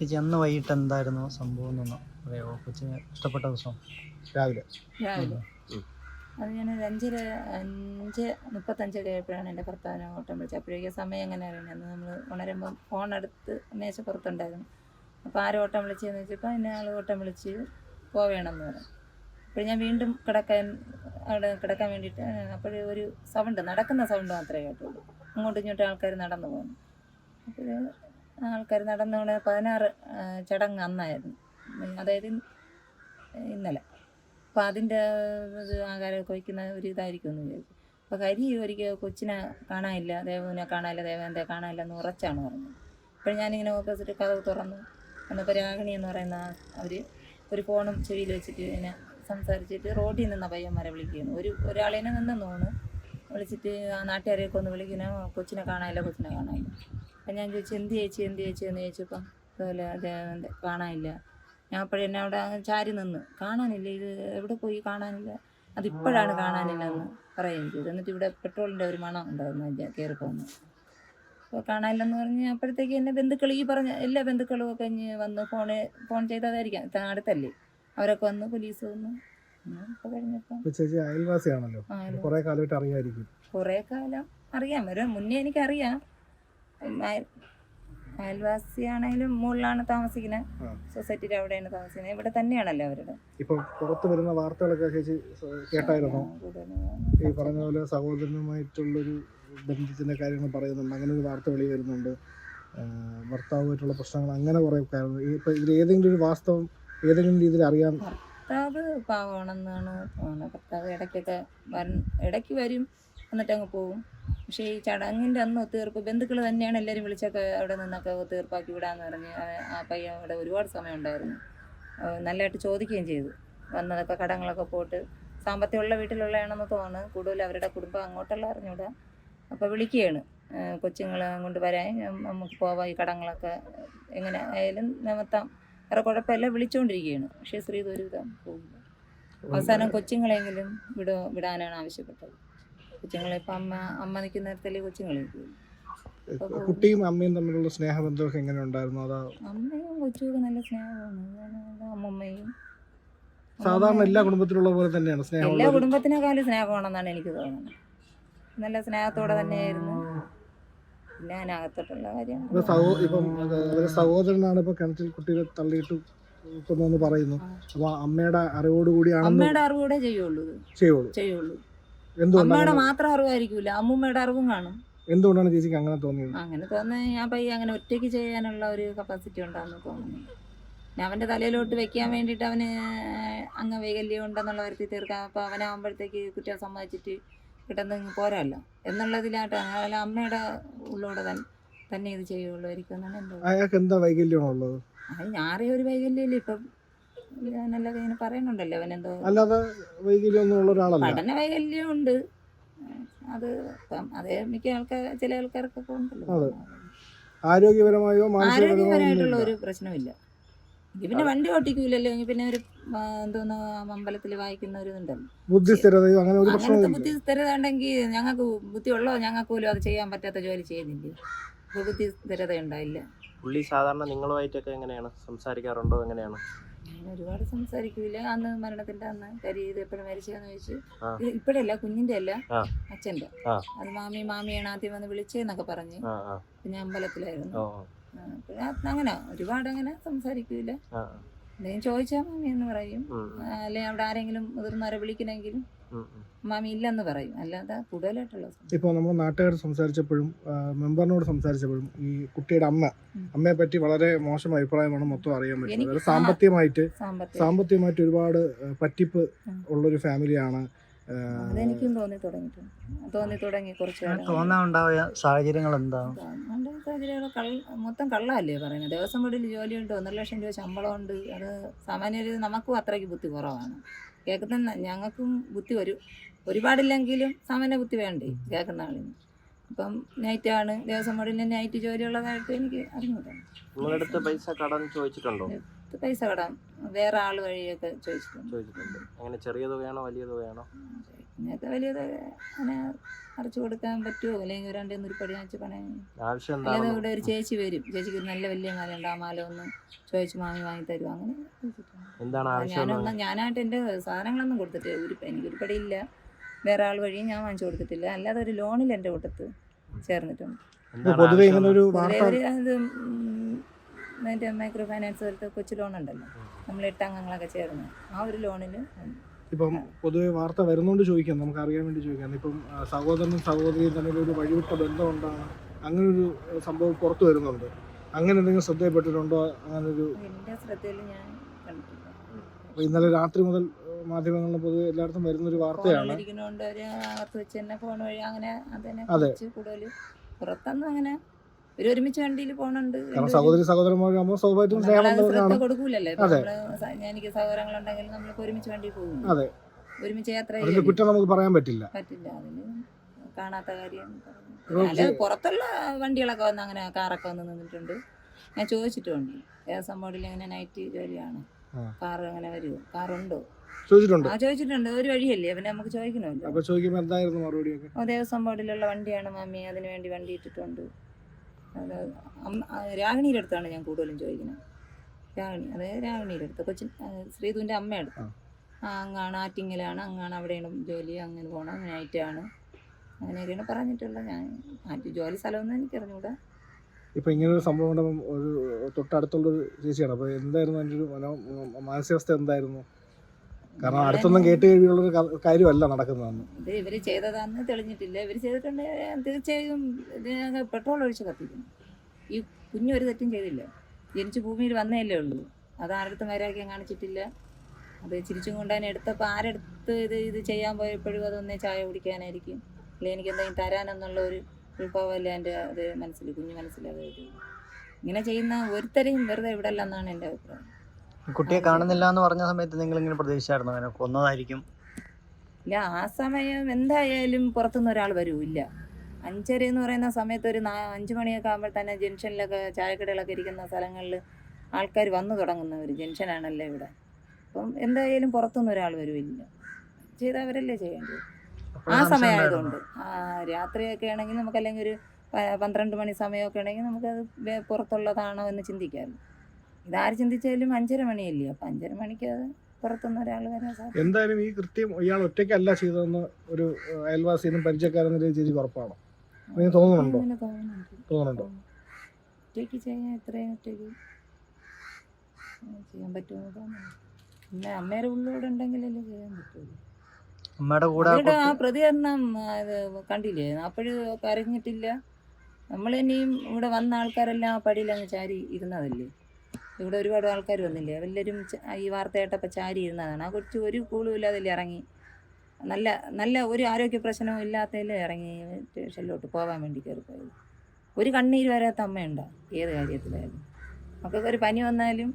ചേച്ചി അന്ന് വൈകിട്ട് എന്തായിരുന്നു സംഭവം എന്നൊന്ന് പറയാമോ കൊച്ചിന് ഇഷ്ടപ്പെട്ട ദിവസം? രാവിലെ. രാവിലെ. അത് ഒരു അഞ്ചര അഞ്ച് മുപ്പത്തഞ്ചൊക്കെ ആയപ്പോഴാണ് എന്റെ ഭർത്താവിനെ ഓട്ടം വിളിച്ചത്. അപ്പോഴേക്കും സമയം എങ്ങനെ അറിയണം? അന്ന് നമ്മൾ ഉണരുമ്പം ഫോൺ എടുത്ത് മേശപ്പുറത്തുണ്ടായിരുന്നു അപ്പോൾ ആരും ഓട്ടം വിളിച്ചതെന്ന് വെച്ചപ്പോൾ എന്നെ ആൾ ഓട്ടം വിളിച്ച് പോവേണമെന്ന് പറഞ്ഞു. അപ്പോൾ ഞാൻ വീണ്ടും കിടക്കാൻ അവിടെ കിടക്കാൻ വേണ്ടിയിട്ട് അപ്പോഴേ ഒരു സൗണ്ട് നടക്കുന്ന സൗണ്ട് മാത്രമേ കേട്ടുള്ളൂ. അങ്ങോട്ടും ഇങ്ങോട്ടും ആൾക്കാർ നടന്നു പോകുന്നു. അപ്പോൾ ആൾക്കാർ നടന്നു കൊണ്ട് പതിനാറ് ചടങ്ങ് അന്നായിരുന്നു. അതായത് ഇന്നലെ. അപ്പോൾ അതിന്റെ ആകാരമൊക്കെ വയ്ക്കുന്ന ഒരു ഇതായിരിക്കും എന്ന് വിചാരിച്ചു. അപ്പോൾ ഹരി ഒരിക്കൽ കൊച്ചിനെ കാണാനില്ല ദേവനെ കാണാനില്ല ദേവന്റെ കാണാനില്ല എന്ന് ഉറച്ചാണ് പറഞ്ഞത്. അപ്പോൾ ഞാനിങ്ങനെ ഓപ്പോസിറ്റ് കഥ തുറന്നു. എന്നപ്പോൾ രാഗിണി എന്ന് പറയുന്ന അവർ ഒരു ഫോണും ചെവിയിൽ വെച്ചിട്ട് ഇങ്ങനെ സംസാരിച്ചിട്ട് റോഡിൽ നിന്ന പയ്യന്മാരെ വിളിക്കുന്നു. ഒരു ഒരാളിനെ നിന്ന് തോന്നുന്നു. വിളിച്ചിട്ട് ആ നാട്ടുകാരെയൊക്കെ ഒന്ന് വിളിക്കുന്ന. കൊച്ചിനെ കാണാനില്ല കൊച്ചിനെ കാണാനില്ല. അപ്പം ഞാൻ ചോദിച്ചു എന്ത് ചേച്ചി എന്ത് ചേച്ചി? എന്ന് ചോദിച്ചപ്പം അതുപോലെ അദ്ദേഹം കാണാനില്ല. ഞാൻ അപ്പോഴേ എന്നെ അവിടെ ചാരി നിന്ന്. കാണാനില്ല ഇത് എവിടെ പോയി കാണാനില്ല? അതിപ്പോഴാണ് കാണാനില്ല എന്ന് പറയുകയും ചെയ്തു. എന്നിട്ട് ഇവിടെ പെട്രോളിന്റെ ഒരു മണം ഉണ്ടായിരുന്നു കയറി പോകുന്നു അപ്പോൾ കാണാനില്ലെന്ന് പറഞ്ഞ് അപ്പോഴത്തേക്ക് എന്നെ ബന്ധുക്കൾ ഈ പറഞ്ഞ എല്ലാ ബന്ധുക്കളും ഒക്കെ വന്ന് ഫോണ് ഫോൺ ചെയ്തതായിരിക്കാം ഇത്ര അടുത്തല്ലേ? അവരൊക്കെ വന്ന് പോലീസ് വന്നു. ചേച്ചി അയൽവാസിയാണല്ലോ. കുറെ കാലമായിട്ട് അറിയായിരിക്കും. കുറേ കാലം അറിയാം. വരും മുന്നേ എനിക്കറിയാം. അയൽവാസിയാണെങ്കിലും മുകളിലാണ് താമസിക്കുന്നത്. സൊസൈറ്റിയിൽ സൊസൈറ്റിയുടെ അവിടെയാണ് താമസിക്കുന്നത്. ഇവിടെ തന്നെയാണല്ലോ അവരുടെ. ഇപ്പൊ പുറത്തു വരുന്ന വാർത്തകളൊക്കെ ചേച്ചി കേട്ടായിരുന്നു? ഈ പറഞ്ഞ പോലെ സഹോദരനുമായിട്ടുള്ളൊരു ബന്ധത്തിന്റെ കാര്യങ്ങൾ പറയുന്നുണ്ട്. അങ്ങനെ ഒരു വാർത്ത വെളി വരുന്നുണ്ട്. ഭർത്താവുമായിട്ടുള്ള പ്രശ്നങ്ങൾ അങ്ങനെ കുറെ ഈ- ഇപ്പൊ ഇതിൽ ഏതെങ്കിലും ഒരു വാസ്തവം ഏതെങ്കിലും രീതിയിൽ അറിയാൻ ഭർത്താവ് പാവമാണെന്നാണ് ഭർത്താവ് ഇടയ്ക്കൊക്കെ വരും ഇടയ്ക്ക് വരും എന്നിട്ട് അങ്ങ് പോവും. പക്ഷേ ഈ ചടങ്ങിന്റെ അന്ന് ഒത്തീർപ്പ് ബന്ധുക്കൾ തന്നെയാണ് എല്ലാവരും വിളിച്ചൊക്കെ അവിടെ നിന്നൊക്കെ ഒത്തീർപ്പാക്കി വിടാന്ന് പറഞ്ഞ് ആ- പയ്യ പയ്യൻ അവിടെ ഒരുപാട് സമയം ഉണ്ടായിരുന്നു. നല്ലതായിട്ട് ചോദിക്കുകയും ചെയ്തു. വന്നതൊക്കെ കടങ്ങളൊക്കെ പോയിട്ട് സാമ്പത്തികമുള്ള വീട്ടിലുള്ളതാണെന്ന് തോന്നുന്നു. കൂടുതൽ അവരുടെ കുടുംബം അങ്ങോട്ടുള്ള അറിഞ്ഞൂടാ. അപ്പോൾ വിളിക്കുകയാണ്. കൊച്ചുങ്ങളെ അങ്ങോട്ട് വരാൻ നമുക്ക് പോവാം ഈ കടങ്ങളൊക്കെ എങ്ങനെ ആയാലും നിമത്താം വേറെ കുഴപ്പമില്ല വിളിച്ചുകൊണ്ടിരിക്കുകയാണ് പക്ഷേ ശ്രീ ദുരിതം പോകില്ല അവസാനം കൊച്ചുങ്ങളെങ്കിലും വിടോ വിടാനാണ് ആവശ്യപ്പെട്ടത്. കൊച്ചുങ്ങളെ ഇപ്പം അമ്മ അമ്മ നിൽക്കുന്ന നേരത്തല്ലേ കൊച്ചുങ്ങളെ കുട്ടിയും അമ്മയും തമ്മിലുള്ള സ്നേഹബന്ധമൊക്കെ എങ്ങനെ ഉണ്ടായിരുന്നു? അതാ അമ്മയും കൊച്ചുമൊക്കെ നല്ല സ്നേഹമാണ്. അമ്മമ്മയും സാധാരണ എല്ലാ കുടുംബത്തിലുള്ള പോലെ തന്നെയാണ് സ്നേഹം എല്ലാ കുടുംബത്തിനേക്കാളും സ്നേഹമാണെന്നാണ് എനിക്ക് തോന്നുന്നത്. നല്ല സ്നേഹത്തോടെ തന്നെയായിരുന്നു. പിന്നെ അതിനകത്തോട്ടുള്ള കാര്യം. ഇപ്പൊ സഹോദരനാണ് ഇപ്പൊ കിണറ്റിൽ കുട്ടിയെ തള്ളിയിട്ട് കൊന്നു പറയുന്നു. അപ്പൊ അമ്മയുടെ അറിവോടുകൂടിയാണെന്ന് അമ്മയുടെ അറിവൂടെ ചെയ്യുള്ളൂ ചെയ്യുള്ളൂ. ചെയ്യുള്ളൂ. അമ്മയുടെ മാത്രം അറിവായിരിക്കൂല. അമ്മൂമ്മയുടെ അറിവും കാണും. എന്തുകൊണ്ടാണ് ചേച്ചിക്ക് അങ്ങനെ തോന്നിയത്? അങ്ങനെ തോന്നുന്നത് ഞാൻ പയ്യെ അങ്ങനെ ഒറ്റയ്ക്ക് ചെയ്യാനുള്ള ഒരു കപ്പാസിറ്റി ഉണ്ടാന്ന് തോന്നുന്നു. ഞാൻ അവന്റെ തലയിലോട്ട് വെക്കാൻ വേണ്ടിയിട്ട് അവന് വൈകല്യം ഉണ്ടെന്നുള്ള വരുത്തി തീർക്കാം അപ്പോൾ അവനാകുമ്പോഴത്തേക്ക് കുറ്റം സമ്മതിച്ചിട്ട് കിട്ടുന്ന പോരല്ലോ എന്നുള്ളതിലായിട്ടാണ് അല്ല അമ്മയുടെ ഉള്ളോടെ തന്നെ തന്നെ ഇത് ചെയ്യുള്ളൂ. എന്റെ അയാൾക്ക് എന്താ വൈകല്യമാണുള്ളത്? അത് ഞാറിയ ഒരു വൈകല്യമില്ല. ഇപ്പം ഞാനല്ലാതെ ഇങ്ങനെ പറയുന്നുണ്ടല്ലോ അവനെന്തോ അല്ലാതെ വൈകല്യം ഉള്ള ഒരാളല്ല. പഠന വൈകല്യം ഉണ്ട് അത് ഇപ്പം അതേ മിക്ക ആൾക്കാർ ചില ആൾക്കാർക്കൊക്കെ ഉണ്ടല്ലോ അതെ. ആരോഗ്യപരമായോ മാനസികപരമായോ ആരോഗ്യപരമായിട്ടുള്ള ഒരു പ്രശ്നമില്ല. ഇത് പിന്നെ വണ്ടി ഓട്ടിക്കൂലല്ലോ. ഇനി പിന്നെ ഒരു എന്തോന്ന് അമ്പലത്തിൽ വായിക്കുന്ന ഒരു ഇതുണ്ടല്ലോ. ബുദ്ധിസ്ഥിരതയോ അങ്ങനെ ഒരു അങ്ങനത്തെ പ്രശ്നമില്ല ബുദ്ധി സ്ഥിരത ഉണ്ടെങ്കിൽ ഞങ്ങൾക്ക് ബുദ്ധി ഉള്ളോ ഞങ്ങൾക്ക് പോലും അത് ചെയ്യാൻ പറ്റാത്ത ജോലി ചെയ്യുന്നില്ലേ. ബുദ്ധിസ്ഥിരത ബുദ്ധി സ്ഥിരത ഉണ്ടായില്ല പുള്ളി സാധാരണ നിങ്ങളുമായിട്ടൊക്കെ എങ്ങനെയാണ്? സംസാരിക്കാറുണ്ടോ? എങ്ങനെയാണ്? ഞാൻ ഒരുപാട് സംസാരിക്കൂല. അന്ന് മരണത്തിന്റെ അന്ന് കരി ഇത് എപ്പോഴും മരിച്ചാന്ന് ചോദിച്ചു ഇപ്പഴല്ല കുഞ്ഞിന്റെ അല്ല അച്ഛന്റെ. അത് മാമി മാമിയാണ് ആദ്യം വന്ന് വിളിച്ചെന്നൊക്കെ പറഞ്ഞ്. പിന്നെ അമ്പലത്തിലായിരുന്നു. അങ്ങനെ ഒരുപാട് അങ്ങനെ സംസാരിക്കൂല. എന്തെങ്കിലും ചോദിച്ചാൽ മാമി എന്ന് പറയും. അല്ലെ അവിടെ ആരെങ്കിലും മുതിർന്നവരെ വിളിക്കണമെങ്കിലും. മാമി ഇല്ലെന്ന് പറയും. അല്ലാതെ കൂടുതലായിട്ടുള്ള. ഇപ്പോൾ നമ്മൾ നാട്ടുകാർ സംസാരിച്ചപ്പോഴും മെമ്പറിനോട് സംസാരിച്ചപ്പോഴും ഈ കുട്ടിയുടെ അമ്മ അമ്മയെ പറ്റി വളരെ മോശം അഭിപ്രായമാണ് മൊത്തം അറിയാൻ പറ്റുന്നത്. സാമ്പത്തികമായിട്ട് സാമ്പത്തികമായിട്ട് ഒരുപാട് പറ്റിപ്പ്. ഉള്ളൊരു ഫാമിലിയാണ് അതെനിക്കും തോന്നി തുടങ്ങിയിട്ടുണ്ട്. തോന്നി തുടങ്ങി കുറച്ച് കാലം. തോന്നാനുണ്ടായ സാഹചര്യങ്ങൾ എന്താണ് അതുകൊണ്ട് സാഹചര്യം കള്ള മൊത്തം കള്ളല്ലേ പറയുന്നത്. ദിവസം വീട്ടിൽ ജോലിയുണ്ട് ഒന്നര ലക്ഷം രൂപ ശമ്പളമുണ്ട് അത് സാമാന്യ രീതി നമുക്കും അത്രയ്ക്ക് ബുദ്ധി കുറവാണ്. കേൾക്കുന്ന ഞങ്ങൾക്കും ബുദ്ധി ഒരു ഒരുപാടില്ലെങ്കിലും സാമാന്യ ബുദ്ധി വേണ്ടേ? കേൾക്കുന്ന ആളിന്. അപ്പം നൈറ്റാണ്. ദേവസ്വം മുഴുവൻ നൈറ്റ് ജോലിയുള്ളതായിട്ട് എനിക്ക് അറിഞ്ഞൂടാ. നിങ്ങളുടെ പൈസ കടം ചോദിച്ചിട്ടുണ്ടോ? പൈസ കടാം. വേറെ ആൾ വഴിയൊക്കെ ചോദിച്ചിട്ടുണ്ട്. അങ്ങനെ ചെറിയ തുകയാണോ വലിയ തുകയാണോ? ഇങ്ങനത്തെ വലിയത് അങ്ങനെ അടച്ചു കൊടുക്കാൻ പറ്റുമോ? അല്ലെങ്കിൽ രണ്ട് നൂറിപ്പടി വെച്ച് പണയം ആവശ്യം അല്ലാതെ ഇവിടെ ഒരു ചേച്ചി വരും. ചേച്ചിക്ക് നല്ല വലിയ മാല ഉണ്ട്. ആ മാല ഒന്ന് ചോദിച്ച് മാമി വാങ്ങി തരും അങ്ങനെ? ഞാനൊന്നും ഞാനായിട്ട് എന്റെ സാധനങ്ങളൊന്നും കൊടുത്തിട്ട് ഒരു എനിക്ക് ഒരു പടിയില്ല വേറെ ആൾ വഴിയും ഞാൻ വാങ്ങിച്ചു കൊടുത്തിട്ടില്ല അല്ലാതെ ഒരു ലോണിൽ എന്റെ കൂട്ടത്ത് ചേർന്നിട്ടുണ്ട്. പൊതുവെ ഇങ്ങനെ ഒരു അത് മറ്റേ മൈക്രോ ഫൈനാൻസ് പോലത്തെ കൊച്ചു ലോൺ ഉണ്ടല്ലോ. നമ്മൾ എട്ട് അംഗങ്ങളൊക്കെ ചേർന്ന് ആ ഒരു ലോണിന് ഇപ്പം പൊതുവെ വാർത്ത വരുന്നോണ്ട് ചോദിക്കാം. നമുക്ക് അറിയാൻ വേണ്ടി ചോദിക്കാം. ഇപ്പം സഹോദരനും സഹോദരിയും തമ്മിൽ ഒരു വഴിവിട്ട ബന്ധമുണ്ടാണ്. അങ്ങനെ ഒരു സംഭവം പുറത്തു വരുന്നുണ്ട്. അങ്ങനെ എന്തെങ്കിലും ശ്രദ്ധയിൽപ്പെട്ടിട്ടുണ്ടോ? അങ്ങനെ ഒരു എന്റെ ശ്രദ്ധയിൽ ഞാൻ ഇന്നലെ രാത്രി മുതൽ മാധ്യമങ്ങളിൽ പൊതുവെ എല്ലായിടത്തും വരുന്ന ഒരു വാർത്തയാണ്. ഫോണിലിരിക്കുന്നതുകൊണ്ട് അവർ അകത്ത് വെച്ച് തന്നെ ഫോൺ വഴി അങ്ങനെ അതിനെ അതെ. കുറിച്ച് കൂടുതൽ പുറത്തൊന്നും അങ്ങനെ ഒരു ഒരുമിച്ച് വണ്ടിയിൽ പോണുണ്ട്. കാരണം സഹോദരി സഹോദരന്മാരാകുമ്പോൾ സ്വാഭാവികമായിട്ടും സ്നേഹം കൊടുക്കൂലല്ലോ. എനിക്ക് സഹോദരങ്ങളുണ്ടെങ്കിൽ നമ്മളിപ്പോ ഒരുമിച്ച് വണ്ടിയിൽ പോകും അതെ. ഒരുമിച്ച് യാത്ര കുറ്റം നമുക്ക് പറയാൻ പറ്റില്ല. പറ്റില്ല. അതിന് കാണാത്ത കാര്യം പുറത്തുള്ള വണ്ടികളൊക്കെ വന്ന് അങ്ങനെ കാറൊക്കെ വന്ന് നിന്നിട്ടുണ്ട്. ഞാൻ ചോദിച്ചിട്ടുണ്ട്. ദേവസ്വം ബോർഡിൽ അങ്ങനെ നൈറ്റ് ജോലിയാണ്. കാർ അങ്ങനെ വരുമോ കാറുണ്ടോ? ചോദിച്ചിട്ടുണ്ട്. ആ ചോദിച്ചിട്ടുണ്ട്. ഒരു വഴിയല്ലേ? പിന്നെ നമുക്ക് ചോദിക്കണമല്ലോ. അപ്പൊ ചോദിക്കുമ്പോൾ എന്തായിരുന്നു മറുപടിയൊക്കെ? ഓ ദേവസ്വം ബോർഡിലുള്ള വണ്ടിയാണ് മമ്മി അതിന് വേണ്ടി വണ്ടി ഇട്ടിട്ടുണ്ട്. അത് രാഗിണിയുടെ അടുത്താണ് ഞാൻ കൂടുതലും ചോദിക്കുന്നത്. രാഹിണി അതായത് രാഹിണിയുടെ അടുത്ത്. കൊച്ചിൻ ശ്രീധുവിന്റെ അമ്മയടുത്ത് ആ. അങ്ങാണ് ആറ്റിങ്ങലാണ് അങ്ങാണ് അവിടെയാണ് ജോലി അങ്ങനെ പോകണം അങ്ങനെ ആയിട്ടാണ്. അങ്ങനെയൊക്കെയാണ് പറഞ്ഞിട്ടുള്ളത്. ഞാൻ ആറ്റ് ജോലി സ്ഥലമൊന്നും എനിക്ക് അറിഞ്ഞൂടാ ഇപ്പൊ ഇങ്ങനെ ഒരു സംഭവം ഉണ്ടാകും ഒരു തൊട്ടടുത്തുള്ള ഒരു ചേച്ചിയാണ്. അപ്പൊ എന്തായിരുന്നു അതിന്റെ ഒരു മനോ മാനസികാവസ്ഥ എന്തായിരുന്നു? കാരണം അടുത്തൊന്നും കേട്ട് കഴിവുള്ള ഒരു കാര്യമല്ല നടക്കുന്നതെന്ന്. ഇത് ഇവർ ചെയ്തതാന്ന് തെളിഞ്ഞിട്ടില്ല. ഇവർ ചെയ്തിട്ടുണ്ടെങ്കിൽ തീർച്ചയായും പെട്രോൾ ഒഴിച്ച് കത്തിക്കുന്നു. ഈ കുഞ്ഞു ഒരു തെറ്റും ചെയ്തില്ല. ജനിച്ച് ഭൂമിയിൽ വന്നതല്ലേ ഉള്ളൂ. അത് ആരുടെ വൈരാഗ്യം കാണിച്ചിട്ടില്ല. അത് ചിരിച്ചും കൊണ്ടാൻ എടുത്തപ്പോൾ ആരെടുത്ത് ഇത് ഇത് ചെയ്യാൻ പോയപ്പോഴും അതൊന്നേ ചായ കുടിക്കാനായിരിക്കും. അല്ലെങ്കിൽ എനിക്ക് എന്തെങ്കിലും തരാനെന്നുള്ള ഒരു ഉൾപ്പാവല്ല എന്റെ അത് മനസ്സിൽ കുഞ്ഞു മനസ്സിലത് ഇങ്ങനെ ചെയ്യുന്ന ഒരുത്തരെയും വെറുതെ ഇവിടെ എന്നാണ് എന്റെ അഭിപ്രായം. കുട്ടിയെ കാണുന്നില്ല എന്ന് പറഞ്ഞ സമയത്ത് നിങ്ങൾ ഇങ്ങനെ പ്രതീക്ഷിച്ചായിരുന്നു? അങ്ങനെ കൊന്നതായിരിക്കും. ഇല്ല ആ സമയം എന്തായാലും പുറത്തുനിന്ന് ഒരാൾ വരൂല്ല. അഞ്ചര എന്ന് പറയുന്ന സമയത്ത് ഒരു നാ അഞ്ച് മണിയൊക്കെ ആകുമ്പോൾ തന്നെ ജംഗ്ഷനിലൊക്കെ ചായക്കടകളൊക്കെ ഇരിക്കുന്ന സ്ഥലങ്ങളിൽ ആൾക്കാർ വന്നു തുടങ്ങുന്ന ഒരു ജംഗ്ഷനാണല്ലോ ഇവിടെ. അപ്പം എന്തായാലും പുറത്തുനിന്ന് ഒരാൾ വരുമില്ല ചെയ്തവരല്ലേ ചെയ്യേണ്ടത്? ആ സമയമായതുകൊണ്ട്. ആ രാത്രിയൊക്കെ ആണെങ്കിൽ നമുക്ക് അല്ലെങ്കിൽ ഒരു പന്ത്രണ്ട് മണി സമയമൊക്കെ ആണെങ്കിൽ നമുക്കത് പുറത്തുള്ളതാണോ എന്ന് ചിന്തിക്കാമല്ലോ ഇതാര് ചിന്തിച്ചാലും അഞ്ചര മണിയല്ലേ? അപ്പം അഞ്ചര മണിക്ക് അത് പുറത്തുനിന്ന് ഒരാൾ വരാൻ സാധിക്കും എന്തായാലും ഈ കൃത്യം ഇയാൾ ഒറ്റയ്ക്കല്ല ചെയ്തതെന്ന് ഒരു ഏഹ്, അയൽവാസിയും പരിചയക്കാരെന്ന രീതിയിൽ ചേച്ചി ഉറപ്പാണോ. തോന്നുന്നുണ്ടോ? അങ്ങനെ തോന്നുന്നുണ്ട്. തോന്നുന്നുണ്ടോ? ഒറ്റയ്ക്ക് ചെയ്യാൻ എത്രയും ഒറ്റയ്ക്ക് ചെയ്യാൻ പറ്റുമോ തോന്നുന്നു പിന്നെ അമ്മയുടെ ഉള്ളോടെ ഉണ്ടെങ്കിലല്ലേ ചെയ്യാൻ പറ്റുള്ളൂ. അമ്മയുടെ കൂടെ ആ അവരുടെ ആ പ്രതികരണം കണ്ടില്ലേ? അപ്പോഴും കരഞ്ഞിട്ടില്ല. നമ്മൾ ഇനിയും ഇവിടെ വന്ന ആൾക്കാരെല്ലാം ആ പടിയിൽ അങ്ങ് ചാരി ഇരുന്നതല്ലേ? ഇവിടെ ഒരുപാട് ആൾക്കാർ വന്നില്ലേ? എല്ലാവരും ഈ വാർത്ത കേട്ടപ്പോൾ ചാരി ഇരുന്നതാണ്. ആ കൊച്ചു ഒരു കൂളും ഇല്ലാതില്ലേ ഇറങ്ങി? നല്ല നല്ല ഒരു ആരോഗ്യ പ്രശ്നവും ഇല്ലാത്തതിൽ ഇറങ്ങി സ്റ്റേഷനിലോട്ട് പോകാൻ വേണ്ടി കയറിപ്പോയത് ഒരു കണ്ണീര് വരാത്ത അമ്മയുണ്ടോ? ഏത് കാര്യത്തിലായാലും. മക്കൾക്ക് ഒരു പനി വന്നാലും?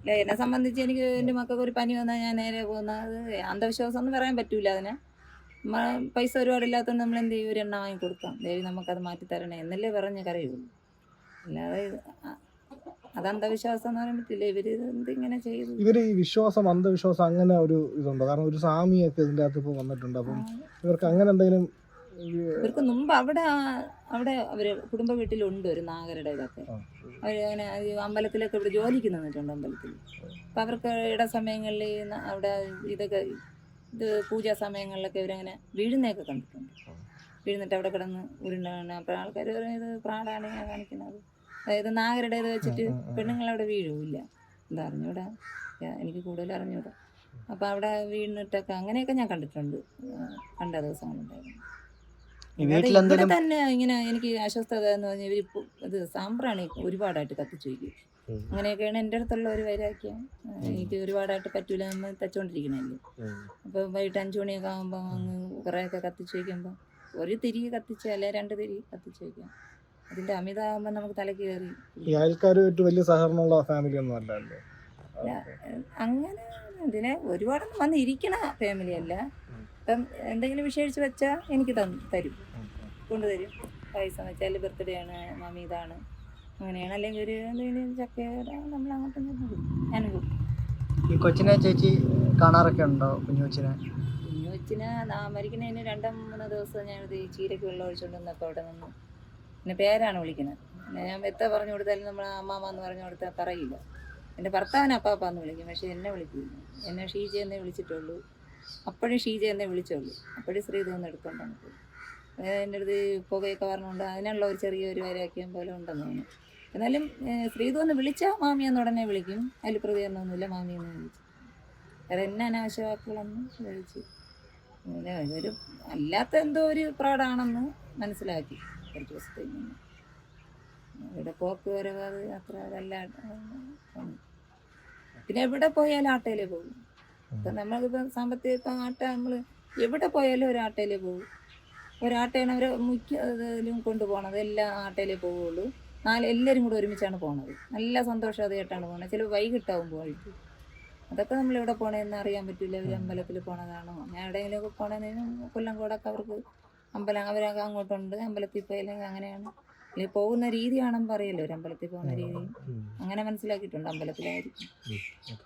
ഇല്ല എന്നെ സംബന്ധിച്ച് എനിക്ക് എന്റെ മക്കൾക്ക് ഒരു പനി വന്നാൽ ഞാൻ നേരെ പോകുന്നത് അന്ധവിശ്വാസം എന്ന് പറയാൻ പറ്റൂല അതിനെ. പൈസ ഒരുപാടില്ലാത്തതുകൊണ്ട് നമ്മൾ എന്ത് ചെയ്യും? ഒരു എണ്ണ വാങ്ങി കൊടുക്കാം ദേവി നമുക്കത് മാറ്റി തരണേ എന്നല്ലേ പറഞ്ഞ് കരയുള്ളൂ. അല്ലാതെ അത് അന്ധവിശ്വാസം എന്ന് പറയാൻ ഇവർ എന്തിങ്ങനെ ചെയ്തു? ഇവർ ഈ വിശ്വാസം അന്ധവിശ്വാസം അങ്ങനെ ഒരു ഇതുണ്ടോ? കാരണം ഒരു സ്വാമിയൊക്കെ ഇതിന്റെ അകത്ത് ഇപ്പൊ വന്നിട്ടുണ്ട്. അപ്പം ഇവർക്ക് അങ്ങനെ എന്തെങ്കിലും ഇവർക്ക് മുമ്പ് അവിടെ അവിടെ അവർ കുടുംബ വീട്ടിലുണ്ട് ഒരു നാഗരുടെ ഇതൊക്കെ. ആ. അവർ അങ്ങനെ അമ്പലത്തിലൊക്കെ ഇവിടെ ജോലിക്ക് നിന്നിട്ടുണ്ട് അമ്പലത്തിൽ അപ്പൊ അവർക്ക് ഇട സമയങ്ങളിൽ അവിടെ ഇതൊക്കെ ഇത് പൂജാ സമയങ്ങളിലൊക്കെ ഇവരങ്ങനെ വീഴുന്നതൊക്കെ കണ്ടിട്ടുണ്ട്. വീഴുന്നിട്ട് അവിടെ കിടന്ന് ഉരുണ്ടാണ്. അപ്പോൾ ആൾക്കാർ ഇത് പ്രാണാണ് കാണിക്കുന്നത്. അതായത് നാഗരുടെ ഇത് വെച്ചിട്ട്. പെണ്ണുങ്ങളവിടെ വീഴൂല്ല. എന്താ അറിഞ്ഞൂടാ. എനിക്ക് കൂടുതൽ അറിഞ്ഞൂടാ. അപ്പോൾ അവിടെ വീണിട്ടൊക്കെ അങ്ങനെയൊക്കെ ഞാൻ കണ്ടിട്ടുണ്ട്. കണ്ട ദിവസങ്ങളുണ്ടായിരുന്നു. ഇവിടെ തന്നെ ഇങ്ങനെ എനിക്ക് അസ്വസ്ഥത എന്ന് പറഞ്ഞാൽ ഇവർ ഇത് സാമ്പ്രാണി ഒരുപാടായിട്ട് കത്തിച്ചു വയ്ക്കും. അങ്ങനെയൊക്കെയാണ് എന്റെ അടുത്തുള്ള ഒരു വൈരാഗ്യം. ആ, എനിക്ക് ഒരുപാടായിട്ട് പറ്റൂല നമ്മൾ തച്ചുകൊണ്ടിരിക്കണല്ലേ അപ്പൊ അപ്പോൾ വൈകിട്ട് അഞ്ചു മണിയൊക്കെ ആകുമ്പോൾ അങ്ങ് കുറേയൊക്കെ കത്തിച്ചു വയ്ക്കുമ്പോൾ ഒരു തിരി കത്തിച്ച് അല്ലെ രണ്ട് തിരി കത്തിച്ച് വയ്ക്കാം. അതിന്റെ അമിതമാകുമ്പോൾ നമുക്ക് തലക്ക് കയറി. ഈ അയൽക്കാരുമായിട്ട് വലിയ സഹകരണമുള്ള ഫാമിലി ഒന്നും അല്ലല്ലേ അങ്ങനെ ഇതിനെ ഒരുപാടൊന്നും വന്ന് ഇരിക്കണ ഫാമിലി അല്ല. ഇപ്പം എന്തെങ്കിലും വിശേഷിച്ച് വെച്ചാൽ എനിക്ക് തരും. കൊണ്ടുതരും. പൈസ വെച്ചാൽ ബർത്ത്ഡേ ആണ് മമ്മി ഇതാണ്. അങ്ങനെയാണ്. അല്ലെങ്കിൽ ഒരു എന്തെങ്കിലും ചക്ക നമ്മൾ അങ്ങോട്ടും ഞാനും കൊടുക്കും. ഈ കൊച്ചിനെ ചേച്ചി കാണാറൊക്കെ ഉണ്ടോ കുഞ്ഞു കൊച്ചിനെ? കുഞ്ഞു കൊച്ചിനെ മരിക്കുന്നതിന് രണ്ടോ മൂന്നോ ദിവസം ഞാൻ ഇത് ഈ ചീരക്ക് വെള്ളം ഒഴിച്ചുകൊണ്ട് വന്നപ്പോൾ അവിടെ നിന്ന് പിന്നെ പേരാണ് വിളിക്കുന്നത്. ഞാൻ എത്ര പറഞ്ഞു കൊടുത്താലും നമ്മൾ അമ്മാമ്മ എന്ന് പറഞ്ഞു കൊടുത്താൽ പറയില്ല. എന്റെ അപ്പാപ്പ എന്ന് വിളിക്കും പക്ഷേ എന്നെ വിളിക്കില്ല. എന്നെ ഷീജ എന്നേ വിളിച്ചിട്ടുള്ളൂ. അപ്പോഴും ഷീജ എന്നേ വിളിച്ചുള്ളൂ. അപ്പോഴും ശ്രീധ എന്ന് എടുത്തോണ്ടാണ് നമുക്ക് എന്റെ അടുത്ത് പുകയൊക്കെ പറഞ്ഞുകൊണ്ട് അതിനുള്ള ഒരു ചെറിയൊരു വൈരാഗ്യം പോലെ ഉണ്ടെന്ന് തോന്നുന്നു. എന്നാലും ശ്രീധു എന്ന് വിളിച്ചാൽ മാമിയെന്ന് ഉടനെ വിളിക്കും. അതിൽ പ്രതികരണമൊന്നുമില്ല മാമിയെന്ന് വിളിച്ചു വേറെ എന്നെ അനാവശ്യ വാക്കുകളൊന്നും വിളിച്ചു അല്ലാത്ത എന്തോ ഒരു പ്രാടാണെന്ന് മനസ്സിലാക്കി. ദിവസത്തേക്ക് മുന്നേ. ഇവിടെ പോക്ക് വരവ് അത് അത്ര അതല്ല പിന്നെ എവിടെ പോയാലും ആട്ടയിലേ പോകും. ഇപ്പം നമ്മൾക്കിപ്പോൾ സാമ്പത്തിക ഇപ്പം ആട്ട നമ്മൾ എവിടെ പോയാലും ഒരു ആട്ടയിലേ പോകും. ഒരാട്ടയാണ് അവർ മിക്ക ഇതിലും കൊണ്ടുപോകണത് എല്ലാ ആട്ടയിലേ പോവുള്ളൂ. നാല് എല്ലാവരും കൂടെ ഒരുമിച്ചാണ് പോണത്. നല്ല സന്തോഷം സന്തോഷമായിട്ടാണ് പോകുന്നത് ചില വൈകിട്ടാവും പോയിട്ട്. അതൊക്കെ നമ്മൾ എവിടെ പോണേന്ന് അറിയാൻ പറ്റില്ല. ഒരു അമ്പലത്തിൽ പോണതാണോ? ഞാൻ എവിടെയെങ്കിലുമൊക്കെ കൊല്ലം കൂടൊക്കെ അവർക്ക് അമ്പലം അവരൊക്കെ അങ്ങോട്ടുണ്ട്. അമ്പലത്തിൽ പോയില്ലെങ്കിൽ അങ്ങനെയാണ്. ഇനി പോകുന്ന രീതിയാണെന്ന് പറയല്ലോ ഒരു അമ്പലത്തിൽ പോകുന്ന രീതി. അങ്ങനെ മനസ്സിലാക്കിയിട്ടുണ്ട് അമ്പലത്തിലായിരിക്കും.